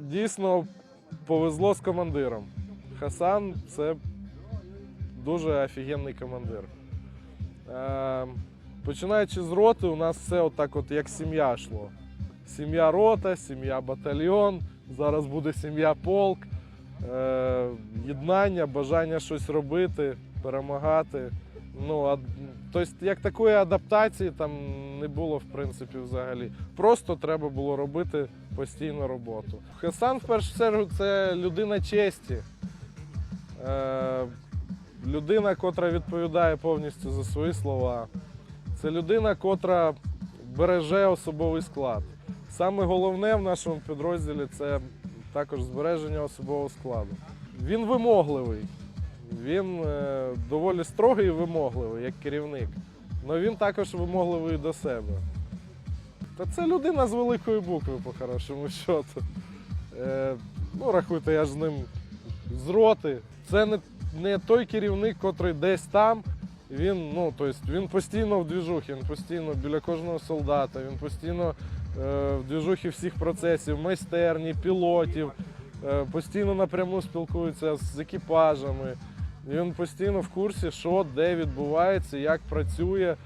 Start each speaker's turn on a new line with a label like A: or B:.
A: дійсно повезло з командиром. Хасан це дуже офігенний командир. Е, починаючи з роти, у нас все отак, от як сім'я йшло. Сім'я рота, сім'я батальйон, зараз буде сім'я полк, е, єднання, бажання щось робити, перемагати. Ну, а, тобто, як такої адаптації там не було, в принципі, взагалі. Просто треба було робити постійну роботу. Хасан, в першу чергу, це людина честі. Е, людина, котра відповідає повністю за свої слова. Це людина, котра береже особовий склад. Саме головне в нашому підрозділі це також збереження особового складу. Він вимогливий. Він е, доволі строгий і вимогливий, як керівник. Але він також вимогливий до себе. Та це людина з великої букви, по хорошому счету. Е, ну, рахуйте, я ж з ним з роти. Це не, не той керівник, котрий десь там. Він, ну, тобто, він постійно в двіжухі, він постійно біля кожного солдата, він постійно е, в двіжухі всіх процесів, майстерні, пілотів, е, постійно напряму спілкується з екіпажами. Він постійно в курсі, що де відбувається, як працює.